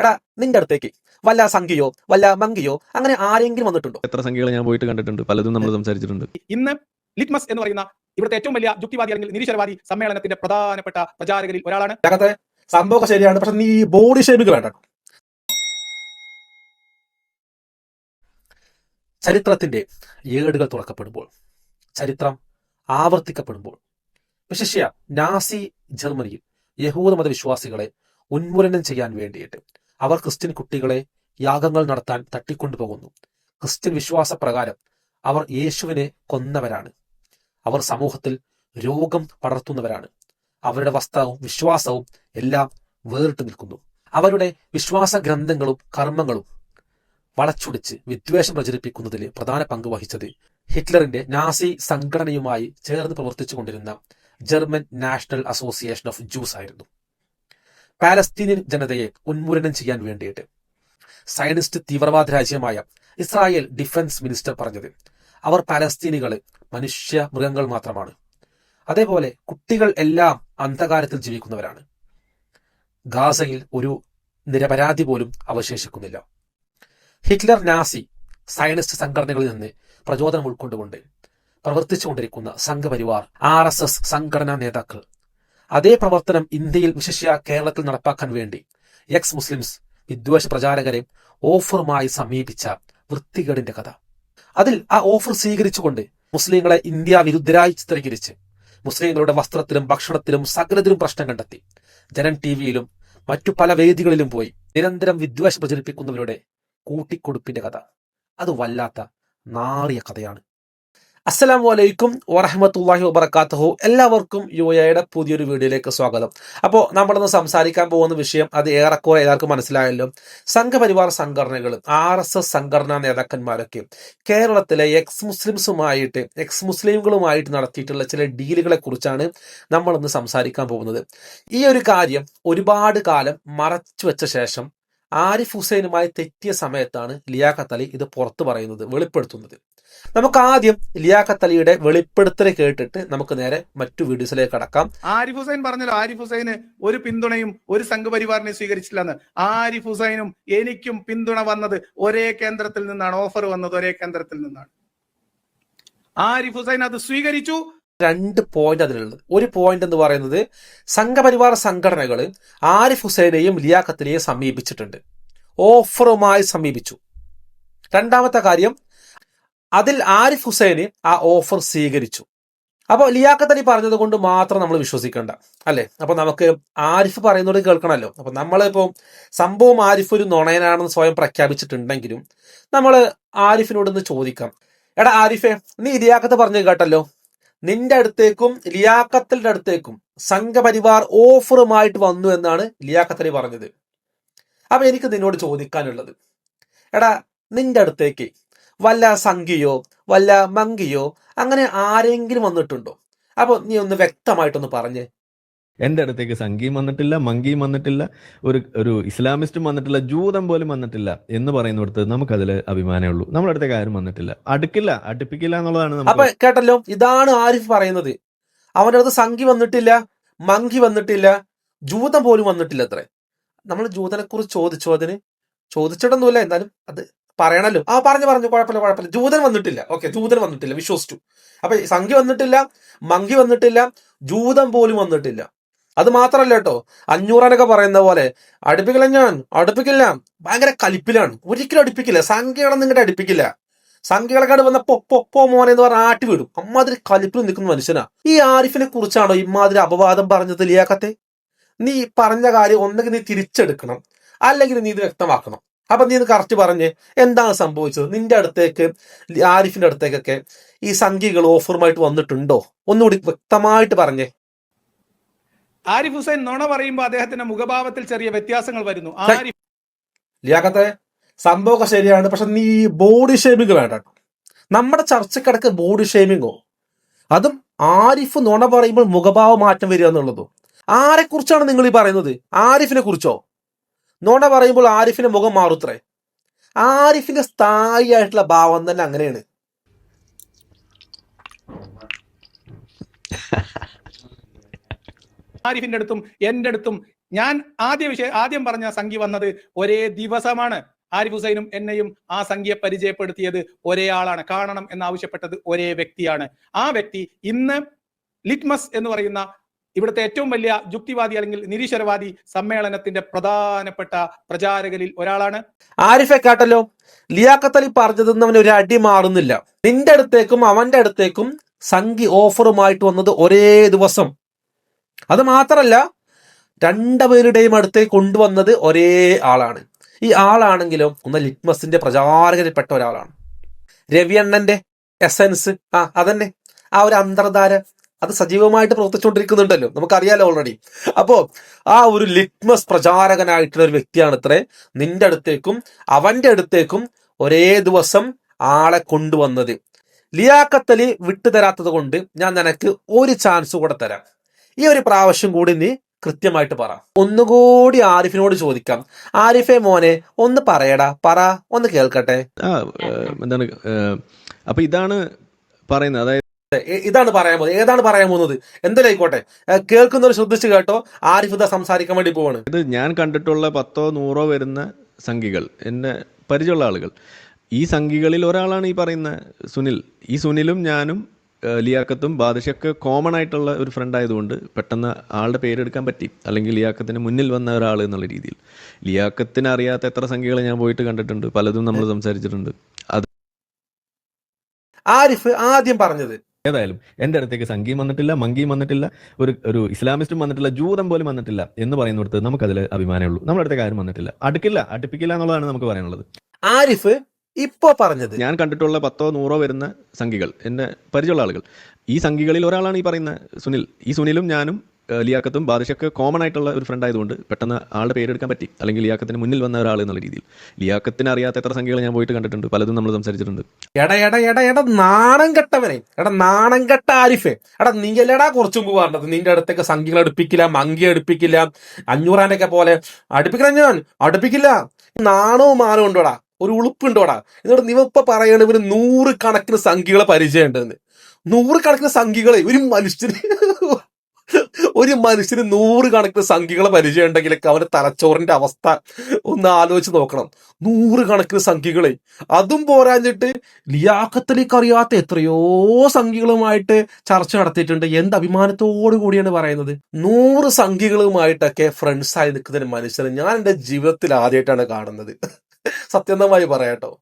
എടാ നിന്റെ അടുത്തേക്ക്. വല്ല സംഖ്യയോ വല്ല മങ്കിയോ അങ്ങനെ ആരെങ്കിലും വന്നിട്ടുണ്ടോ? എത്ര സംഖ്യകൾ ഞാൻ പോയിട്ട് കണ്ടിട്ടുണ്ട്. പലതും നമ്മൾ സംസാരിച്ചിട്ടുണ്ട്. ഇന്ന് ലിറ്റ്മസ് എന്ന് പറയുന്ന ഇവിടുത്തെ ഏറ്റവും വലിയ യുക്തിവാദി അല്ലെങ്കിൽ നിരീശ്വരവാദി സമ്മേളനത്തിന്റെ പ്രധാനപ്പെട്ട പ്രചാരകരിൽ ഒരാളാണ്. ജഗത്തെ സംഭവമൊക്കെ ശരിയാണ്. പക്ഷെ നീ ബോഡി ഷേമിങ് വേണ്ട ചരിത്രത്തിന്റെ ഏടുകൾ തുറക്കപ്പെടുമ്പോൾ ചരിത്രം ആവർത്തിക്കപ്പെടുമ്പോൾ വിശിഷ്യ നാസി ജർമ്മനിയിൽ യഹൂദ മതവിശ്വാസികളെ ഉന്മൂലനം ചെയ്യാൻ വേണ്ടിയിട്ട് അവർ ക്രിസ്ത്യൻ കുട്ടികളെ യാഗങ്ങൾ നടത്താൻ തട്ടിക്കൊണ്ടുപോകുന്നു. ക്രിസ്ത്യൻ വിശ്വാസപ്രകാരം അവർ യേശുവിനെ കൊന്നവരാണ്. അവർ സമൂഹത്തിൽ രോഗം പടർത്തുന്നവരാണ്. അവരുടെ വസ്ത്രവും വിശ്വാസവും എല്ലാം വേറിട്ട് നിൽക്കുന്നു. അവരുടെ വിശ്വാസ ഗ്രന്ഥങ്ങളും കർമ്മങ്ങളും വളച്ചൊടിച്ച് വിദ്വേഷം പ്രചരിപ്പിക്കുന്നതിൽ പ്രധാന പങ്ക് വഹിച്ചത് ഹിറ്റ്ലറിന്റെ നാസി സംഘടനയുമായി ചേർന്ന് പ്രവർത്തിച്ചുകൊണ്ടിരുന്ന German National Association of Jews ആയിരുന്നു. പാലസ്തീനിയൻ ജനതയെ ഉന്മൂലനം ചെയ്യാൻ വേണ്ടിയിട്ട് സയനിസ്റ്റ് തീവ്രവാദ രാജ്യമായ ഇസ്രായേൽ ഡിഫൻസ് മിനിസ്റ്റർ പറഞ്ഞത് അവർ പാലസ്തീനികളെ മനുഷ്യ മൃഗങ്ങൾ മാത്രമാണ്. അതേപോലെ കുട്ടികൾ എല്ലാം അന്ധകാരത്തിൽ ജീവിക്കുന്നവരാണ്. ഗാസയിൽ ഒരു നിരപരാധി പോലും അവശേഷിക്കുന്നില്ല. ഹിറ്റ്ലർ നാസി സയനിസ്റ്റ് സംഘടനകളിൽ നിന്ന് പ്രചോദനം ഉൾക്കൊണ്ടുകൊണ്ട് പ്രവർത്തിച്ചുകൊണ്ടിരിക്കുന്ന സംഘപരിവാർ ആർ എസ് എസ് സംഘടനാ നേതാക്കൾ അതേ പ്രവർത്തനം ഇന്ത്യയിൽ വിശിഷ്യ കേരളത്തിൽ നടപ്പാക്കാൻ വേണ്ടി എക്സ് മുസ്ലിംസ് വിദ്വേഷ പ്രചാരകരെ ഓഫറുമായി സമീപിച്ച വൃത്തികേടിന്റെ കഥ. അതിൽ ആ ഓഫർ സ്വീകരിച്ചുകൊണ്ട് മുസ്ലിങ്ങളെ ഇന്ത്യ വിരുദ്ധരായി ചിത്രീകരിച്ച് മുസ്ലിങ്ങളുടെ വസ്ത്രത്തിലും ഭക്ഷണത്തിലും സകലത്തിലും പ്രശ്നം കണ്ടെത്തി. ജനൻ ടി വിയിലും മറ്റു പല വേദികളിലും പോയി നിരന്തരം വിദ്വേഷം പ്രചരിപ്പിക്കുന്നവരുടെ കൂട്ടിക്കൊടുപ്പിന്റെ കഥ. അത് വല്ലാത്ത നാറിയ കഥയാണ്. അസ്സലാമു വലൈക്കും വറഹമത്തല്ലാഹി വബർക്കാത്തഹു എല്ലാവർക്കും യു എയുടെ പുതിയൊരു വീഡിയോയിലേക്ക് സ്വാഗതം. അപ്പോൾ നമ്മളിന്ന് സംസാരിക്കാൻ പോകുന്ന വിഷയം അത് ഏറെക്കുറെ എല്ലാവർക്കും മനസ്സിലായല്ലോ. സംഘപരിവാർ സംഘടനകൾ ആർ എസ് എസ് സംഘടനാ നേതാക്കന്മാരൊക്കെ കേരളത്തിലെ എക്സ് മുസ്ലിംസുമായിട്ട് എക്സ് മുസ്ലിംകളുമായിട്ട് നടത്തിയിട്ടുള്ള ചില ഡീലുകളെ കുറിച്ചാണ് നമ്മളിന്ന് സംസാരിക്കാൻ പോകുന്നത്. ഈ ഒരു കാര്യം ഒരുപാട് കാലം മറച്ചു വെച്ച ശേഷം ആരിഫ് ഹുസൈനുമായി തെറ്റിയ സമയത്താണ് ലിയാഖത്ത് അലി ഇത് പുറത്തു പറയുന്നത് വെളിപ്പെടുത്തുന്നത്. നമുക്ക് ആദ്യം ലിയാഖത്ത് അലിയുടെ വെളിപ്പെടുത്തൽ കേട്ടിട്ട് നമുക്ക് നേരെ മറ്റു വീഡിയോസിലേക്ക് കടക്കാം. ആരിഫ് ഹുസൈൻ പറഞ്ഞല്ലോ ആരിഫ് ഹുസൈന് ഒരു പിന്തുണയും ഒരു സംഘപരിവാറിനെ സ്വീകരിച്ചില്ലെന്ന് ആരിഫ് ഹുസൈനും എനിക്കും പിന്തുണ വന്നത് ഒരേ കേന്ദ്രത്തിൽ നിന്നാണ് ഓഫർ വന്നത് ഒരേ കേന്ദ്രത്തിൽ നിന്നാണ്. ആരിഫ് ഹുസൈൻ അത് സ്വീകരിച്ചു. രണ്ട് പോയിന്റ് അതിലുള്ളത്. ഒരു പോയിന്റ് എന്ന് പറയുന്നത് സംഘപരിവാർ സംഘടനകൾ ആരിഫ് ഹുസൈനെയും ലിയാഖത്തിനെയും സമീപിച്ചിട്ടുണ്ട്. ഓഫറുമായി സമീപിച്ചു. രണ്ടാമത്തെ കാര്യം അതിൽ ആരിഫ് ഹുസൈന് ആ ഓഫർ സ്വീകരിച്ചു. അപ്പോൾ ലിയാഖത്ത് അലി പറഞ്ഞത് കൊണ്ട് മാത്രം നമ്മൾ വിശ്വസിക്കണ്ട അല്ലെ? അപ്പൊ നമുക്ക് ആരിഫ് പറയുന്നത് കേൾക്കണമല്ലോ. അപ്പൊ നമ്മളിപ്പോ സംഭവം ആരിഫ് ഒരു നുണയനാണെന്ന് സ്വയം പ്രഖ്യാപിച്ചിട്ടുണ്ടെങ്കിലും നമ്മൾ ആരിഫിനോട് ഒന്ന് ചോദിക്കാം. എടാ ആരിഫെ നീ ലിയാഖത്ത് പറഞ്ഞു കേട്ടല്ലോ? നിന്റെ അടുത്തേക്കും ലിയാഖത്തിന്റെ അടുത്തേക്കും സംഘപരിവാർ ഓഫറുമായിട്ട് വന്നു എന്നാണ് ലിയാഖത്ത് അലി പറഞ്ഞത്. അപ്പൊ എനിക്ക് നിന്നോട് ചോദിക്കാനുള്ളത്. എടാ നിന്റെ അടുത്തേക്ക് വല്ല സംഖ്യയോ വല്ല മങ്കിയോ അങ്ങനെ ആരെങ്കിലും വന്നിട്ടുണ്ടോ? അപ്പൊ നീ ഒന്ന് വ്യക്തമായിട്ടൊന്ന് പറഞ്ഞേ. എന്റെ അടുത്തേക്ക് സംഘിയും വന്നിട്ടില്ല മങ്കിയും വന്നിട്ടില്ല ഒരു ഒരു ഇസ്ലാമിസ്റ്റും വന്നിട്ടില്ല ജൂതം പോലും വന്നിട്ടില്ല എന്ന് പറയുന്നിടത്ത് നമുക്കതിൽ അഭിമാനമേ ഉള്ളൂ. നമ്മുടെ അടുത്തേക്ക് ആരും വന്നിട്ടില്ല. അടുക്കില്ല അടുപ്പിക്കില്ല എന്നുള്ളതാണ് അപ്പൊ കേട്ടല്ലോ ഇതാണ് ആരിഫ് പറയുന്നത്. അവന്റെ അടുത്ത് സംഖ്യ വന്നിട്ടില്ല മങ്കി വന്നിട്ടില്ല ജൂതം പോലും വന്നിട്ടില്ല അത്രേ. നമ്മൾ ജൂതനെ കുറിച്ച് ചോദിച്ചു അതിന്? ചോദിച്ചിട്ടൊന്നുമില്ല എന്നാലും അത് പറയണല്ലോ. ആ പറഞ്ഞു പറഞ്ഞു. കുഴപ്പമില്ല കുഴപ്പമില്ല. ജൂതൻ വന്നിട്ടില്ല. ഓക്കെ ജൂതൻ വന്നിട്ടില്ല. വിശ്വസിച്ചു. അപ്പൊ സംഖ്യ വന്നിട്ടില്ല മങ്കി വന്നിട്ടില്ല ജൂതം പോലും വന്നിട്ടില്ല. അത് മാത്രല്ല കേട്ടോ. അഞ്ഞൂറാനൊക്കെ പറയുന്ന പോലെ അടുപ്പിക്കില്ല ഞാൻ അടുപ്പിക്കില്ല. ഭയങ്കര കലിപ്പിലാണ്. ഒരിക്കലും അടുപ്പിക്കില്ല. സംഖ്യകളൊന്നും നിങ്ങളുടെ അടുപ്പിക്കില്ല. സംഖ്യകളൊക്കെ വന്ന പൊപ്പൊപ്പോ മോനെ എന്ന് പറഞ്ഞ ആട്ടി വിടും. അമ്മാതിരി കലിപ്പിൽ നിൽക്കുന്ന മനുഷ്യനാ. ഈ ആരിഫിനെ കുറിച്ചാണോ ഇമാതിരി അപവാദം പറഞ്ഞത് ലിയാക്കത്തെ നീ പറഞ്ഞ കാര്യം ഒന്നെങ്കിൽ നീ തിരിച്ചെടുക്കണം. അല്ലെങ്കിൽ നീ ഇത് വ്യക്തമാക്കണം. അപ്പൊ നീ കറക്റ്റ് പറഞ്ഞ്. എന്താണ് സംഭവിച്ചത്? നിന്റെ അടുത്തേക്ക് ആരിഫിന്റെ അടുത്തേക്കൊക്കെ ഈ സംഖ്യകൾ ഓഫറുമായിട്ട് വന്നിട്ടുണ്ടോ? ഒന്നുകൂടി വ്യക്തമായിട്ട് പറഞ്ഞേ. ആരിഫ് ഹുസൈൻ നുണ പറയുമ്പോൾ അദ്ദേഹത്തിന്റെ മുഖഭാവത്തിൽ ചെറിയ വ്യത്യാസങ്ങൾ വരുന്നു. ആരിഫ് ലിയാക്കത്തെ സംഭവമൊക്കെ ശരിയാണ് പക്ഷെ നീ ബോഡി ഷേമിങ് വേണ്ട കേട്ടോ. നമ്മുടെ ചർച്ചക്കിടക്ക് ബോഡി ഷേമിങ്ങോ അതും ആരിഫ് നുണ പറയുമ്പോൾ മുഖഭാവം മാറ്റം വരിക എന്നുള്ളതോ. ആരെ കുറിച്ചാണ് നിങ്ങൾ ഈ പറയുന്നത്? ആരിഫിനെ കുറിച്ചോ നുണ പറയുമ്പോൾ ആരിഫിന്റെ മുഖം മാറുത്രേ. ആരിഫിന്റെ സ്ഥായി ആയിട്ടുള്ള ഭാവം തന്നെ അങ്ങനെയാണ്. ആരിഫിന്റെ അടുത്തും എന്റെ അടുത്തും ഞാൻ ആദ്യ വിഷയം ആദ്യം പറഞ്ഞ സംഖ്യ വന്നത് ഒരേ ദിവസമാണ്. ആരിഫ് ഹുസൈനും എന്നെയും ആ സംഖ്യയെ പരിചയപ്പെടുത്തിയത് ഒരേ ആളാണ്. കാണണം എന്നാവശ്യപ്പെട്ടത് ഒരേ വ്യക്തിയാണ്. ആ വ്യക്തി ഇന്ന് ലിറ്റ്മസ് എന്ന് പറയുന്ന ഇവിടുത്തെ ഏറ്റവും വലിയ യുക്തിവാദി അല്ലെങ്കിൽ നിരീശ്വരവാദി സമ്മേളനത്തിന്റെ പ്രധാനപ്പെട്ട പ്രചാരകരിൽ ഒരാളാണ്. ആരിഫെ കാട്ടല്ലോ? ലിയാഖത്ത് അലി പറഞ്ഞതെന്ന് അവൻ ഒരു അടി മാറുന്നില്ല. നിന്റെ അടുത്തേക്കും അവന്റെ അടുത്തേക്കും സംഖ്യ ഓഫറുമായിട്ട് വന്നത് ഒരേ ദിവസം. അത് മാത്രല്ല രണ്ടുപേരുടെയും അടുത്തേക്ക് കൊണ്ടുവന്നത് ഒരേ ആളാണ്. ഈ ആളാണെങ്കിലും ഒന്ന് ലിറ്റ്മസിന്റെ പ്രചാരകരിൽപ്പെട്ട ഒരാളാണ്. രവിയണ്ണന്റെ എസൻസ് ആ അതന്നെ. ആ ഒരു അന്തർധാര അത് സജീവമായിട്ട് പ്രവർത്തിച്ചുകൊണ്ടിരിക്കുന്നുണ്ടല്ലോ. നമുക്കറിയാലോ ഓൾറെഡി അപ്പോ ആ ഒരു ലിറ്റ്മസ് പ്രചാരകനായിട്ടുള്ള ഒരു വ്യക്തിയാണ് ഇത്രേ. നിന്റെ അടുത്തേക്കും അവന്റെ അടുത്തേക്കും ഒരേ ദിവസം ആളെ കൊണ്ടുവന്നത്. ലിയാക്കത്തലി വിട്ടുതരാത്തത് കൊണ്ട് ഞാൻ നിനക്ക് ഒരു ചാൻസ് കൂടെ തരാം. ഈ ഒരു പ്രാവശ്യം കൂടി നീ കൃത്യമായിട്ട് പറ. ഒന്നുകൂടി ആരിഫിനോട് ചോദിക്കാം. ആരിഫെ മോനെ ഒന്ന് പറയടാ. പറ ഒന്ന് കേൾക്കട്ടെ. എന്താണ് അപ്പൊ ഇതാണ് പറയുന്നത്. അതായത് ഇതാണ് പറയാൻ പോകുന്നത്. ഏതാണ് പറയാൻ പോകുന്നത്? എന്തായാലും കേൾക്കുന്നവർ ശ്രദ്ധിച്ചു കേട്ടോ. ആരിഫുദ സംസാരിക്കാൻ വേണ്ടി പോവാണ്. ഇത് ഞാൻ കണ്ടിട്ടുള്ള പത്തോ നൂറോ വരുന്ന സംഖികൾ എന്നെ പരിചയമുള്ള ആളുകൾ. ഈ സംഖികളിൽ ഒരാളാണ് ഈ പറയുന്ന സുനിൽ. ഈ സുനിലും ഞാനും ലിയാക്കത്തും ബാദഷയൊക്കെ കോമൺ ആയിട്ടുള്ള ഒരു ഫ്രണ്ട് ആയതുകൊണ്ട് പെട്ടെന്ന് ആളുടെ പേരെടുക്കാൻ പറ്റി. അല്ലെങ്കിൽ ലിയാക്കത്തിന് മുന്നിൽ വന്ന ഒരാൾ എന്നുള്ള രീതിയിൽ. ലിയാക്കത്തിന് അറിയാത്ത എത്ര സംഖ്യകൾ ഞാൻ പോയിട്ട് കണ്ടിട്ടുണ്ട്. പലതും നമ്മൾ സംസാരിച്ചിട്ടുണ്ട്. അത് ആരിഫ് ആദ്യം പറഞ്ഞത് ഏതായാലും എന്റെ അടുത്തേക്ക് സംഘിയും വന്നിട്ടില്ല മങ്കിയും വന്നിട്ടില്ല ഒരു ഒരു ഇസ്ലാമിസ്റ്റും വന്നിട്ടില്ല ജൂതം പോലും വന്നിട്ടില്ല എന്ന് പറയുന്നിടത്ത് നമുക്കതിൽ അഭിമാനമുള്ളൂ നമ്മുടെ അടുത്തേക്ക് ആരും വന്നിട്ടില്ല. അടുക്കില്ല അടുപ്പിക്കില്ല എന്നുള്ളതാണ് നമുക്ക് പറയാനുള്ളത്. ആരിഫ് ഇപ്പോ പറഞ്ഞത്? ഞാൻ കണ്ടിട്ടുള്ള പത്തോ നൂറോ വരുന്ന സംഖികൾ എന്നെ പരിചയമുള്ള ആളുകൾ. ഈ സംഖികളിൽ ഒരാളാണ് ഈ പറയുന്ന സുനിൽ. ഈ സുനിലും ഞാനും ലിയാക്കത്തും ബാദിഷൊക്കെ കോമൺ ആയിട്ടുള്ള ഒരു ഫ്രണ്ട് ആയതുകൊണ്ട് പെട്ടെന്ന് ആളുടെ പേരെടുക്കാൻ പറ്റി. അല്ലെങ്കിൽ ലിയാക്കത്തിന് മുന്നിൽ വന്ന ഒരാൾ എന്നുള്ള രീതിയിൽ. ലിയാക്കത്തിന് അറിയാത്ത എത്ര സംഖ്യകൾ ഞാൻ പോയിട്ട് കണ്ടിട്ടുണ്ട്. പലതും നമ്മൾ സംസാരിച്ചിട്ടുണ്ട്. എട എട എട നാണം കെട്ടവനെ. എടാ നാണം കെട്ട ആരിഫെ. എടാ നീ കുറച്ചു മുമ്പ് പറഞ്ഞത്. നിന്റെ അടുത്തേക്ക് സംഖ്യകൾ അടുപ്പിക്കില്ല മങ്കി അടുപ്പിക്കില്ല അഞ്ഞൂറാന്റെ ഒക്കെ പോലെ. അടുപ്പിക്കണം ഞാൻ അടുപ്പിക്കില്ല. നാണവും മാനവും ഉണ്ടോടാ? ഒരു ഉളുപ്പുണ്ടോടാ? എന്നിട്ട് നീ ഇപ്പൊ പറയണ ഇവർ നൂറ് കണക്കിന് സംഖ്യകളെ പരിചയമുണ്ടെന്ന്. നൂറ് കണക്കിന് സംഖ്യകളെ. ഒരു മനുഷ്യന്. ഒരു മനുഷ്യന് നൂറ് കണക്കിന് സംഖ്യകളെ പരിചയം ഉണ്ടെങ്കിലൊക്കെ അവന്റെ തലച്ചോറിന്റെ അവസ്ഥ ഒന്ന് ആലോചിച്ച് നോക്കണം. നൂറ് കണക്കിന് സംഖ്യകളെ. അതും പോരാഞ്ഞിട്ട് ലിയാക്കത്തിലേക്ക് അറിയാത്ത എത്രയോ സംഖ്യകളുമായിട്ട് ചർച്ച നടത്തിയിട്ടുണ്ട്. എന്ത് അഭിമാനത്തോടു കൂടിയാണ് പറയുന്നത്? നൂറ് സംഖ്യകളുമായിട്ടൊക്കെ ഫ്രണ്ട്സ് ആയി നിൽക്കുന്ന മനുഷ്യനെ ഞാൻ എന്റെ ജീവിതത്തിൽ ആദ്യമായിട്ടാണ് കാണുന്നത്. സത്യന്തമായി പറയാട്ടോ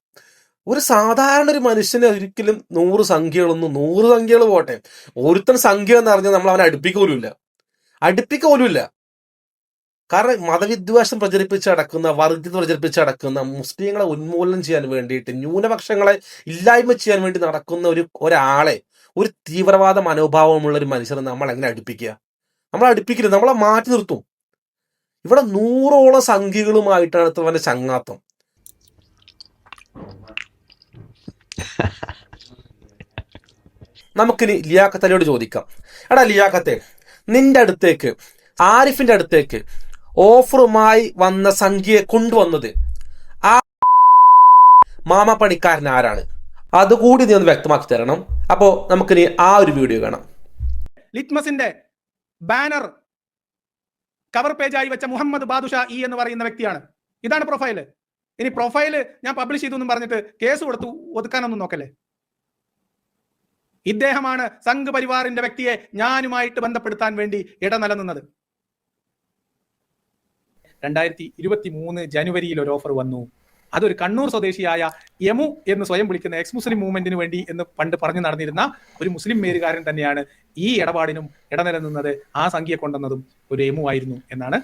ഒരു സാധാരണ ഒരു മനുഷ്യനെ ഒരിക്കലും നൂറ് സംഖ്യകളൊന്നും നൂറ് സംഖ്യകൾ പോട്ടെ. ഒരുത്തൻ സംഖ്യ എന്ന് പറഞ്ഞാൽ നമ്മൾ അവനെ അടുപ്പിക്കോലുമില്ല അടുപ്പിക്കോലുമില്ല കാരണം മതവിദ്വേഷം പ്രചരിപ്പിച്ച് അടക്കുന്ന വർഗീയത പ്രചരിപ്പിച്ച് മുസ്ലിങ്ങളെ ഉന്മൂലനം ചെയ്യാൻ വേണ്ടിയിട്ട് ന്യൂനപക്ഷങ്ങളെ ഇല്ലായ്മ ചെയ്യാൻ വേണ്ടി നടക്കുന്ന ഒരു ഒരാളെ ഒരു തീവ്രവാദ മനോഭാവമുള്ള ഒരു മനുഷ്യനെ നമ്മൾ എങ്ങനെ അടുപ്പിക്കുക? നമ്മൾ അടുപ്പിക്കില്ല. നമ്മളെ മാറ്റി നിർത്തും. ഇവിടെ നൂറോളം സംഖ്യകളുമായിട്ടാണ് അവന്റെ ചങ്ങാത്തം. നമുക്കിനി ലിയാഖത്തലിയോട് ചോദിക്കാം. എടാ ലിയാഖത്തെ നിന്റെ അടുത്തേക്ക് ആരിഫിന്റെ അടുത്തേക്ക് ഓഫറുമായി വന്ന സംഖ്യയെ കൊണ്ടുവന്നത് ആ മാമ പണിക്കാരൻ ആരാണ്? അതുകൂടി നീ ഒന്ന് വ്യക്തമാക്കി തരണം. അപ്പോ നമുക്കിനി ആ ഒരു വീഡിയോ കാണാം. ലിറ്റ്മസിന്റെ ബാനർ കവർ പേജായി വെച്ച മുഹമ്മദ് ബാദുഷ ഇ എന്ന് പറയുന്ന വ്യക്തിയാണ്. ഇതാണ് പ്രൊഫൈൽ. ഇനി പ്രൊഫൈൽ ഞാൻ പബ്ലിഷ് ചെയ്തു എന്നും പറഞ്ഞിട്ട് കേസ് കൊടുത്തു ഒതുക്കാനൊന്നും നോക്കല്ലേ? ഇദ്ദേഹമാണ് സംഘ് പരിവാറിന്റെ വ്യക്തിയെ ഞാനുമായിട്ട് ബന്ധപ്പെടുത്താൻ വേണ്ടി ഇടനിലനിന്നത്. രണ്ടായിരത്തി ഇരുപത്തി മൂന്ന് ജനുവരിയിൽ ഒരു ഓഫർ വന്നു. അതൊരു കണ്ണൂർ സ്വദേശിയായ യമു എന്ന് സ്വയം വിളിക്കുന്ന എക്സ് മുസ്ലിം മൂവ്മെന്റിന് വേണ്ടി എന്ന് പണ്ട് പറഞ്ഞു നടന്നിരുന്ന ഒരു മുസ്ലിം മേരുകാരൻ തന്നെയാണ് ഈ ഇടപാടിനും ഇടനിലനിന്നത് ആ സംഖ്യ കൊണ്ടുവന്നതും ഒരു യമു ആയിരുന്നു എന്നാണ്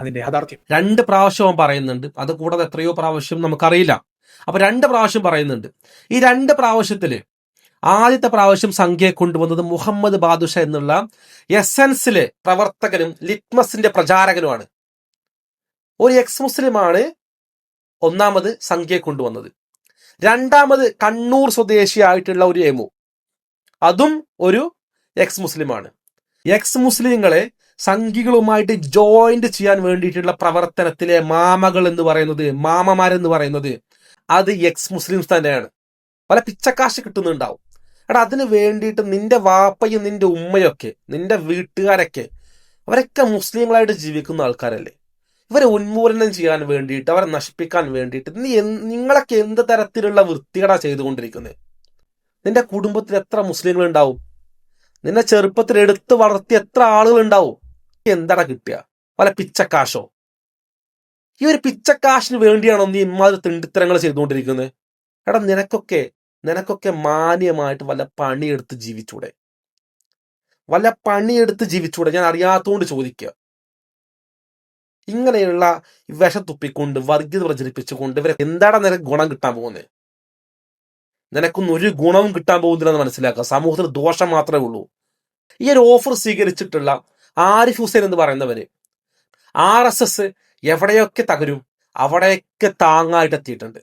അതിന്റെ യാഥാർത്ഥ്യം. രണ്ട് പ്രാവശ്യം അവൻ പറയുന്നുണ്ട്. അത് കൂടാതെ എത്രയോ പ്രാവശ്യം നമുക്കറിയില്ല. അപ്പൊ രണ്ട് പ്രാവശ്യം പറയുന്നുണ്ട്. ഈ രണ്ട് പ്രാവശ്യത്തിൽ ആദ്യത്തെ പ്രാവശ്യം സംഖ്യയെ കൊണ്ടുവന്നത് മുഹമ്മദ് ബാദുഷ എന്നുള്ള എസൻസിലെ പ്രവർത്തകനും ലിറ്റ്മസിന്റെ പ്രചാരകനുമാണ്. ഒരു എക്സ് മുസ്ലിമാണ് ഒന്നാമത് സംഖ്യയെ കൊണ്ടുവന്നത്. രണ്ടാമത് കണ്ണൂർ സ്വദേശിയായിട്ടുള്ള ഒരു എമു. അതും ഒരു എക്സ് മുസ്ലിമാണ് എക്സ് മുസ്ലിങ്ങളെ സംഘികളുമായിട്ട് ജോയിന്റ് ചെയ്യാൻ വേണ്ടിയിട്ടുള്ള പ്രവർത്തനത്തിലെ മാമകൾ എന്ന് പറയുന്നത് മാമമാരെന്ന് പറയുന്നത് അത് എക്സ് മുസ്ലിംസ് തന്നെയാണ്. പല പിച്ചക്കാശ് കിട്ടുന്നുണ്ടാവും. എടാ അതിന് വേണ്ടിയിട്ട് നിന്റെ വാപ്പയും നിന്റെ ഉമ്മയൊക്കെ നിന്റെ വീട്ടുകാരൊക്കെ അവരൊക്കെ മുസ്ലിങ്ങളായിട്ട് ജീവിക്കുന്ന ആൾക്കാരല്ലേ? ഇവരെ ഉന്മൂലനം ചെയ്യാൻ വേണ്ടിയിട്ട് അവരെ നശിപ്പിക്കാൻ വേണ്ടിയിട്ട് നീ നിങ്ങളൊക്കെ എന്ത് തരത്തിലുള്ള വൃത്തികേടാ ചെയ്തുകൊണ്ടിരിക്കുന്നത് നിന്റെ കുടുംബത്തിൽ എത്ര മുസ്ലിങ്ങൾ ഉണ്ടാവും നിന്നെ ചെറുപ്പത്തിൽ എടുത്ത് വളർത്തി എത്ര ആളുകൾ ഉണ്ടാവും എന്താടാ കിട്ടുക? വല്ല പിച്ചക്കാശോ? ഈ ഒരു പിച്ചക്കാശിന് വേണ്ടിയാണോ നീ ഇമാതിരി തിണ്ടിത്തരങ്ങൾ ചെയ്തുകൊണ്ടിരിക്കുന്നത് എടാ നിനക്കൊക്കെ നിനക്കൊക്കെ മാന്യമായിട്ട് വല്ല പണിയെടുത്ത് ജീവിച്ചൂടെ? വല്ല പണിയെടുത്ത് ജീവിച്ചൂടെ? ഞാൻ അറിയാത്തതുകൊണ്ട് ചോദിക്കുക ഇങ്ങനെയുള്ള വിഷം തുപ്പിക്കൊണ്ട് വർഗീയത പ്രചരിപ്പിച്ചുകൊണ്ട് ഇവരെ എന്താണ് നിനക്ക് ഗുണം കിട്ടാൻ പോകുന്നത് നിനക്കൊന്നും ഒരു ഗുണവും കിട്ടാൻ പോകുന്നില്ല എന്ന് മനസ്സിലാക്കുക. സമൂഹത്തിൽ ദോഷം മാത്രമേ ഉള്ളൂ. ഈ ഒരു ഓഫർ സ്വീകരിച്ചിട്ടുള്ള ആരിഫ് ഹുസൈൻ എന്ന് പറയുന്നവര് ആർ എസ് എസ് എവിടെയൊക്കെ തകരും അവിടെയൊക്കെ താങ്ങായിട്ട് എത്തിയിട്ടുണ്ട്.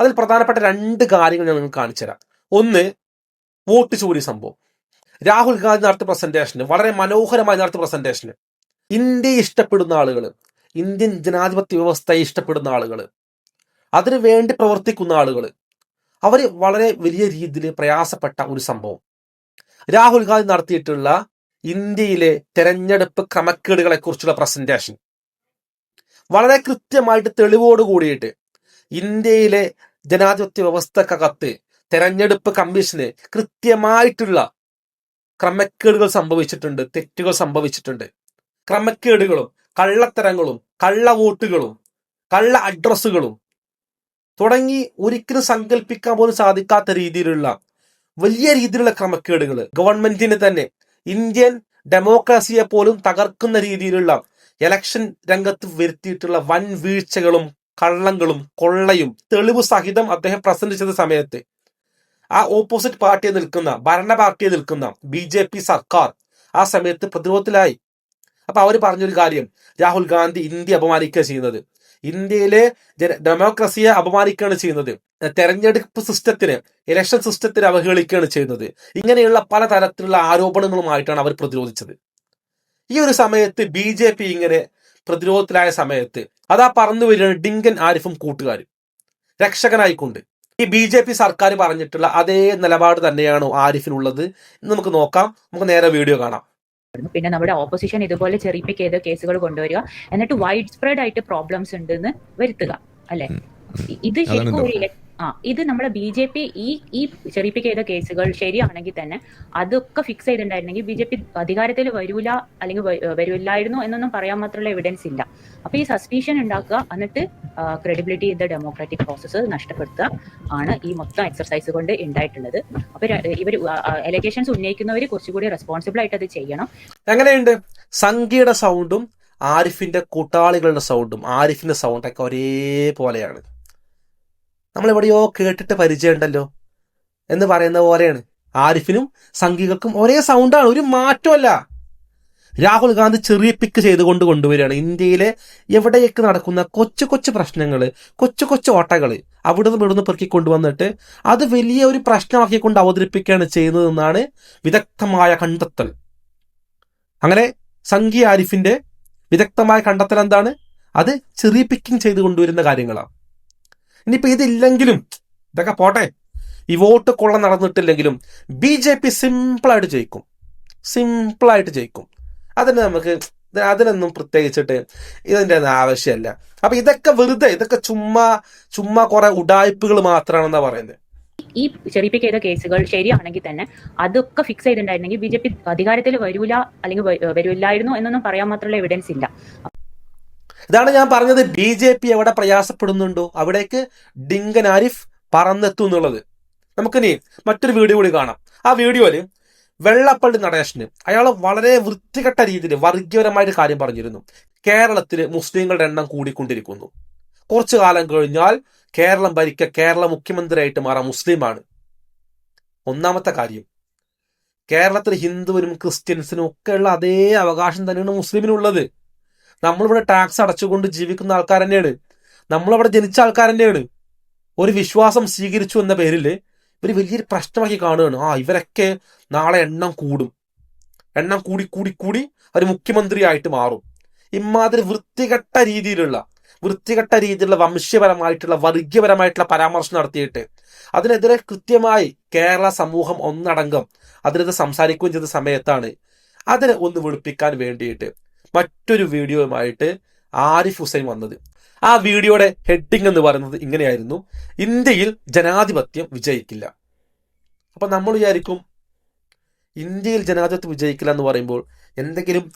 അതിൽ പ്രധാനപ്പെട്ട രണ്ട് കാര്യങ്ങൾ ഞാൻ നിങ്ങൾക്ക് കാണിച്ചുതരാം ഒന്ന് വോട്ട് ചോരി സംഭവം. രാഹുൽ ഗാന്ധി നടത്തിയ പ്രസന്റേഷന് വളരെ മനോഹരമായി നടത്തിയ പ്രസന്റേഷന് ഇന്ത്യയെ ഇഷ്ടപ്പെടുന്ന ആളുകൾ ഇന്ത്യൻ ജനാധിപത്യ വ്യവസ്ഥയെ ഇഷ്ടപ്പെടുന്ന ആളുകൾ അതിനു വേണ്ടി പ്രവർത്തിക്കുന്ന ആളുകൾ അവർ വളരെ വലിയ രീതിയിൽ പ്രയാസപ്പെട്ട ഒരു സംഭവം. രാഹുൽ ഗാന്ധി നടത്തിയിട്ടുള്ള ഇന്ത്യയിലെ തെരഞ്ഞെടുപ്പ് ക്രമക്കേടുകളെ കുറിച്ചുള്ള പ്രസന്റേഷൻ വളരെ കൃത്യമായിട്ട് തെളിവോട് കൂടിയിട്ട് ഇന്ത്യയിലെ ജനാധിപത്യ വ്യവസ്ഥക്കകത്ത് തെരഞ്ഞെടുപ്പ് കമ്മീഷന് കൃത്യമായിട്ടുള്ള ക്രമക്കേടുകൾ സംഭവിച്ചിട്ടുണ്ട് തെറ്റുകൾ സംഭവിച്ചിട്ടുണ്ട്. ക്രമക്കേടുകളും കള്ളത്തരങ്ങളും കള്ള വോട്ടുകളും കള്ള അഡ്രസ്സുകളും തുടങ്ങി ഒരിക്കലും സങ്കല്പിക്കാൻ പോലും സാധിക്കാത്ത രീതിയിലുള്ള വലിയ രീതിയിലുള്ള ക്രമക്കേടുകൾ ഗവൺമെന്റിന് തന്നെ ഇന്ത്യൻ ഡെമോക്രസിയെ പോലും തകർക്കുന്ന രീതിയിലുള്ള എലക്ഷൻ രംഗത്ത് വരുത്തിയിട്ടുള്ള വൻ വീഴ്ചകളും കള്ളങ്ങളും കൊള്ളയും തെളിവ് സഹിതം അദ്ദേഹം പ്രസന്റ് ചെയ്ത സമയത്ത് ആ ഓപ്പോസിറ്റ് പാർട്ടിയെ നിൽക്കുന്ന ഭരണ പാർട്ടിയെ നിൽക്കുന്ന ബി ജെ പി സർക്കാർ ആ സമയത്ത് പ്രതിരോധത്തിലായി. അപ്പൊ അവർ പറഞ്ഞൊരു കാര്യം രാഹുൽ ഗാന്ധി ഇന്ത്യ അപമാനിക്കുക ചെയ്യുന്നത്. ഇന്ത്യയിലെ ഡെമോക്രസിയെ അപമാനിക്കുകയാണ് ചെയ്യുന്നത്. തെരഞ്ഞെടുപ്പ് സിസ്റ്റത്തിന് ഇലക്ഷൻ സിസ്റ്റത്തിന് അവഹേളിക്കുകയാണ് ചെയ്യുന്നത്. ഇങ്ങനെയുള്ള പല തരത്തിലുള്ള ആരോപണങ്ങളുമായിട്ടാണ് അവർ പ്രതിരോധിച്ചത്. ഈ ഒരു സമയത്ത് ബി ജെ പി ഇങ്ങനെ പ്രതിരോധത്തിലായ സമയത്ത് അതാ പറന്നു വരികയാണ് ഡിങ്കൻ ആരിഫും കൂട്ടുകാരും രക്ഷകനായിക്കൊണ്ട്. ഈ ബി ജെ പി സർക്കാർ പറഞ്ഞിട്ടുള്ള അതേ നിലപാട് തന്നെയാണോ ആരിഫിനുള്ളത് എന്ന് നമുക്ക് നോക്കാം. നമുക്ക് നേരെ വീഡിയോ കാണാം. പിന്നെ നമ്മുടെ ഓപ്പോസിഷൻ ഇതുപോലെ ചെയ്ത കേസുകൾ കൊണ്ടുവരിക. എന്നിട്ട് വൈഡ് സ്പ്രെഡ് ആയിട്ട് പ്രോബ്ലംസ് ഉണ്ടെന്ന് വരുത്തുക. അല്ലെ? ഇത് ശരിക്കും ഒരു ആ ഇത് നമ്മുടെ ബി ജെ പി ഈ ഈ ചെറിപ്പിക്ക് ചെയ്ത കേസുകൾ ശരിയാണെങ്കിൽ തന്നെ അതൊക്കെ ഫിക്സ് ചെയ്തിട്ടുണ്ടായിരുന്നെങ്കിൽ ബി ജെ പി അധികാരത്തിൽ വരൂല അല്ലെങ്കിൽ വരില്ലായിരുന്നു വരൂല്ലായിരുന്നു എന്നൊന്നും പറയാൻ മാത്രമുള്ള എവിഡൻസ് ഇല്ല. അപ്പൊ ഈ സസ്പീഷൻ ഉണ്ടാക്കുക എന്നിട്ട് credibility in the democratic process നഷ്ടപ്പെടുത്തുക ആണ് ഈ മൊത്തം എക്സർസൈസ് കൊണ്ട് ഉണ്ടായിട്ടുള്ളത്. അപ്പൊ ഇവർ എലഗേഷൻസ് ഉന്നയിക്കുന്നവർ കുറച്ചുകൂടി റെസ്പോൺസിബിൾ ആയിട്ട് അത് ചെയ്യണം. എങ്ങനെയുണ്ട്? സംഖ്യയുടെ സൗണ്ടും ആരിഫിന്റെ കൂട്ടാളികളുടെ സൗണ്ടും ആരിഫിന്റെ സൗണ്ടൊക്കെ ഒരേപോലെയാണ്. നമ്മൾ എവിടെയോ കേട്ടിട്ട് പരിചയമുണ്ടല്ലോ എന്ന് പറയുന്ന പോലെയാണ്. ആരിഫിനും സംഗീകൾക്കും ഒരേ സൗണ്ടാണ് ഒരു മാറ്റമല്ല. രാഹുൽ ഗാന്ധി ചെറിയ പിക്ക് ചെയ്തുകൊണ്ട് കൊണ്ടുവരികയാണ്. ഇന്ത്യയിലെ എവിടെയൊക്കെ നടക്കുന്ന കൊച്ചു കൊച്ചു പ്രശ്നങ്ങൾ കൊച്ചു കൊച്ചു ഓട്ടകൾ അവിടുന്ന് ഇവിടുന്ന് പെറുക്കി കൊണ്ടുവന്നിട്ട് അത് വലിയ ഒരു പ്രശ്നമാക്കിക്കൊണ്ട് അവതരിപ്പിക്കുകയാണ് ചെയ്യുന്നതെന്നാണ് വിദഗ്ധമായ കണ്ടെത്തൽ. അങ്ങനെ സംഗീ ആരിഫിന്റെ വിദഗ്ധമായ കണ്ടെത്തൽ എന്താണ്? അത് ചെറിയ പിക്കിംഗ് ചെയ്ത് കൊണ്ടുവരുന്ന കാര്യങ്ങളാണ്. ഇനിയിപ്പോ ഇതില്ലെങ്കിലും ഇതൊക്കെ പോട്ടെ. ഈ വോട്ട് കൊള്ള നടന്നിട്ടില്ലെങ്കിലും ബി ജെ പി സിമ്പിളായിട്ട് ജയിക്കും. സിമ്പിളായിട്ട് ജയിക്കും. അതിന് നമുക്ക് അതിനൊന്നും പ്രത്യേകിച്ചിട്ട് ഇതിന്റെ ഒന്നും ആവശ്യമല്ല അപ്പൊ ഇതൊക്കെ വെറുതെ ഇതൊക്കെ ചുമ്മാ ചുമ്മാ കുറെ ഉടായ്പകൾ മാത്രമാണെന്നാ പറയുന്നത്. ഈ ചെറിപ്പിക്ക് ചെയ്ത കേസുകൾ ശരിയാണെങ്കിൽ തന്നെ അതൊക്കെ ഫിക്സ് ചെയ്തിട്ടുണ്ടായിരുന്നെങ്കിൽ ബി ജെ പി അധികാരത്തിൽ വരൂല അല്ലെങ്കിൽ വ- വരൂല്ലായിരുന്നു എന്നൊന്നും പറയാൻ മാത്രമുള്ള എവിഡൻസ് ഇല്ല. ഇതാണ് ഞാൻ പറഞ്ഞത് ബി ജെ പി എവിടെ പ്രയാസപ്പെടുന്നുണ്ടോ അവിടേക്ക് ഡിങ്കൻ ആരിഫ് പറന്നെത്തും എന്നുള്ളത്. നമുക്കിനി മറ്റൊരു വീഡിയോ കൂടി കാണാം. ആ വീഡിയോയിൽ വെള്ളപ്പള്ളി നടേശന് അയാൾ വളരെ വൃത്തികെട്ട രീതിയിൽ വർഗീയപരമായിട്ട് കാര്യം പറഞ്ഞിരുന്നു. കേരളത്തിൽ മുസ്ലിങ്ങളുടെ എണ്ണം കൂടിക്കൊണ്ടിരിക്കുന്നു. കുറച്ചു കാലം കഴിഞ്ഞാൽ കേരളം ഭരിക്ക കേരള മുഖ്യമന്ത്രിയായിട്ട് മാറാൻ മുസ്ലിമാണ്. ഒന്നാമത്തെ കാര്യം കേരളത്തിൽ ഹിന്ദുവിനും ക്രിസ്ത്യൻസിനും ഒക്കെയുള്ള അതേ അവകാശം തന്നെയാണ് മുസ്ലിമിനുള്ളത്. നമ്മളിവിടെ ടാക്സ് അടച്ചുകൊണ്ട് ജീവിക്കുന്ന ആൾക്കാർ തന്നെയാണ്. നമ്മളവിടെ ജനിച്ച ആൾക്കാർ തന്നെയാണ്. ഒരു വിശ്വാസം സ്വീകരിച്ചു എന്ന പേരിൽ ഇവർ വലിയൊരു പ്രശ്നമാക്കി കാണുകയാണ്. ആ ഇവരൊക്കെ നാളെ എണ്ണം കൂടും. എണ്ണം കൂടി കൂടി കൂടി അവർ മുഖ്യമന്ത്രിയായിട്ട് മാറും. ഇമാതിരി വൃത്തികെട്ട രീതിയിലുള്ള വൃത്തികെട്ട രീതിയിലുള്ള വംശീയപരമായിട്ടുള്ള വർഗീയപരമായിട്ടുള്ള പരാമർശം നടത്തിയിട്ട് അതിനെതിരെ കൃത്യമായി കേരള സമൂഹം ഒന്നടങ്കം അതിനെതിരെ സംസാരിക്കുകയും ചെയ്ത സമയത്താണ് അതിനെ ഒന്ന് വെളുപ്പിക്കാൻ വേണ്ടിയിട്ട് മറ്റൊരു വീഡിയോയുമായിട്ട് ആരിഫ് ഹുസൈൻ വന്നത്. ആ വീഡിയോയുടെ ഹെഡിങ് എന്ന് പറയുന്നത് ഇങ്ങനെയായിരുന്നു. ഇന്ത്യയിൽ ജനാധിപത്യം വിജയിക്കില്ല. അപ്പൊ നമ്മൾ വിചാരിക്കും ഇന്ത്യയിൽ ജനാധിപത്യം വിജയിക്കില്ല എന്ന് പറയുമ്പോൾ എന്തെങ്കിലും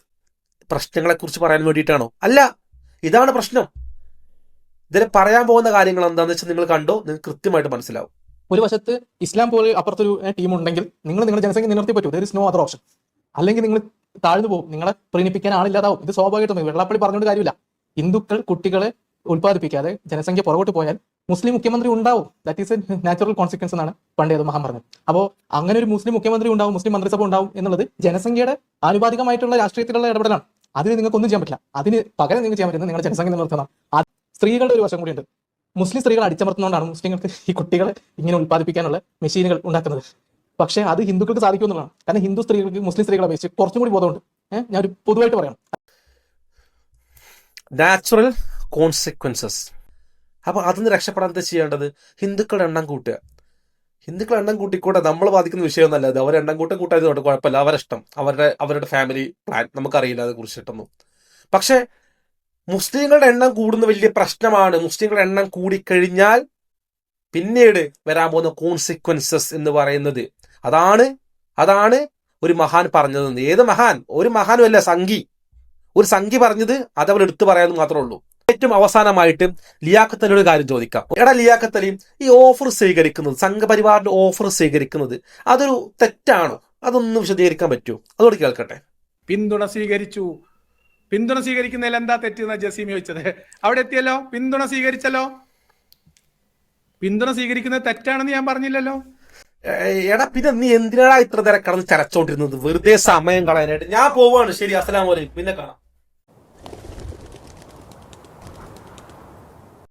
പ്രശ്നങ്ങളെ കുറിച്ച് പറയാൻ വേണ്ടിയിട്ടാണോ? അല്ല ഇതാണ് പ്രശ്നം. ഇതിൽ പറയാൻ പോകുന്ന കാര്യങ്ങൾ എന്താണെന്ന് വെച്ചാൽ നിങ്ങൾ കണ്ടോ നിങ്ങൾക്ക് കൃത്യമായിട്ട് മനസ്സിലാവും. ഒരു വശത്ത് ഇസ്ലാം പോലെ അപ്പുറത്തൊരു ടീം ഉണ്ടെങ്കിൽ നിങ്ങൾ നിങ്ങളുടെ ജനസംഖ്യ നിലനിർത്തി പറ്റൂ. There is no other option അല്ലെങ്കിൽ നിങ്ങൾ താഴ്ന്നു പോകും. നിങ്ങളെ പ്രീണിപ്പിക്കാൻ ആളില്ലാതാവും. ഇത് സ്വാഭാവികമായിട്ടും. വെള്ളപ്പള്ളി പറഞ്ഞുകൊണ്ട് കാര്യമില്ല. ഹിന്ദുക്കൾ കുട്ടികളെ ഉത്പാദിപ്പിക്കാതെ ജനസംഖ്യ പുറകോട്ട് പോയാൽ മുസ്ലിം മുഖ്യമന്ത്രി ഉണ്ടാവും. That is a natural consequence എന്നാണ് പണ്ടേത് മഹാൻ പറഞ്ഞത്. അപ്പോൾ അങ്ങനെ ഒരു മുസ്ലിം മുഖ്യമന്ത്രി ഉണ്ടാവും മുസ്ലിം മന്ത്രിസഭ ഉണ്ടാവും എന്നുള്ളത് ജനസംഖ്യയുടെ ആനുപാതികമായിട്ടുള്ള രാഷ്ട്രീയത്തിലുള്ള ഇടപെടലാണ്. അതിന് നിങ്ങൾക്ക് ഒന്നും ചെയ്യാൻ പറ്റില്ല. അതിന് പകരം നിങ്ങൾ ചെയ്യാൻ പറ്റുന്നത് നിങ്ങളുടെ ജനസംഖ്യ നിലനിർത്തുന്ന സ്ത്രീകളുടെ ഒരു വശം കൂടിയുണ്ട് മുസ്ലിം സ്ത്രീകൾ അടിച്ചമർത്തുന്നതുകൊണ്ടാണ് മുസ്ലിങ്ങൾക്ക് ഈ കുട്ടികളെ ഇങ്ങനെ ഉത്പാദിപ്പിക്കാനുള്ള മെഷീനുകൾ ഉണ്ടാക്കുന്നത്. പക്ഷേ അത് ഹിന്ദുക്കൾക്ക് സാധിക്കുമെന്നുള്ളതാണ് കാരണം ഹിന്ദു സ്ത്രീകൾക്ക് മുസ്ലിം സ്ത്രീകളെ അപേക്ഷിച്ച് കുറച്ചും കൂടി ബോധമുണ്ട്. ഏഹ് ഞാൻ ഒരു പൊതുവായിട്ട് പറയാം. നാച്ചുറൽ കോൺസിക്വൻസസ് അപ്പൊ അതിന് രക്ഷപ്പെടാൻ എന്താ ചെയ്യേണ്ടത്? ഹിന്ദുക്കളുടെ എണ്ണം കൂട്ടുക. ഹിന്ദുക്കൾ എണ്ണം കൂട്ടിക്കൂടെ നമ്മൾ ബാധിക്കുന്ന വിഷയമൊന്നുമല്ല അത് അവരെ എണ്ണം കൂട്ടം കൂട്ടായതുകൊണ്ട് കുഴപ്പമില്ല അവരുടെ ഇഷ്ടം അവരുടെ അവരുടെ ഫാമിലി പ്ലാൻ നമുക്കറിയില്ല അതിനെ കുറിച്ചിട്ടൊന്നും. പക്ഷെ മുസ്ലിങ്ങളുടെ എണ്ണം കൂടുന്ന വലിയ പ്രശ്നമാണ്. മുസ്ലിങ്ങളുടെ എണ്ണം കൂടിക്കഴിഞ്ഞാൽ പിന്നീട് വരാൻ പോകുന്ന കോൺസിക്വൻസസ് എന്ന് പറയുന്നത് അതാണ് അതാണ് ഒരു മഹാൻ പറഞ്ഞത്. ഏത് മഹാൻ? ഒരു മഹാനും അല്ല സംഘി. ഒരു സംഘി പറഞ്ഞത് അത് അവർ എടുത്തു പറയാമെന്ന് മാത്രമേ ഉള്ളൂ. ഏറ്റവും അവസാനമായിട്ട് ലിയാഖത്ത് അലിയുടെ കാര്യം ചോദിക്കാം. എടാ ലിയാക്കത്തലി ഈ ഓഫർ സ്വീകരിക്കുന്നത് സംഘപരിവാറിന്റെ ഓഫർ സ്വീകരിക്കുന്നത് അതൊരു തെറ്റാണോ? അതൊന്ന് വിശദീകരിക്കാൻ പറ്റുമോ? അതോട് കേൾക്കട്ടെ. പിന്തുണ സ്വീകരിച്ചു. പിന്തുണ സ്വീകരിക്കുന്നതിൽ എന്താ തെറ്റെന്ന ജസീം ചോദിച്ചത്. അവിടെ എത്തിയല്ലോ? പിന്തുണ സ്വീകരിച്ചല്ലോ? പിന്തുണ സ്വീകരിക്കുന്നത് തെറ്റാണെന്ന് ഞാൻ പറഞ്ഞില്ലല്ലോ? എടാ പിന്നെ നീ എന്തിനാടാ ഇത്ര തിരക്കടന്ന് കടന്ന് ചരച്ചോണ്ടിരുന്നത്? വെറുതെ സമയം കളയാനായിട്ട്. ഞാൻ പോവാണ്. ശരി അസ്സലാമലൈക്കും പിന്നെ കാണാം.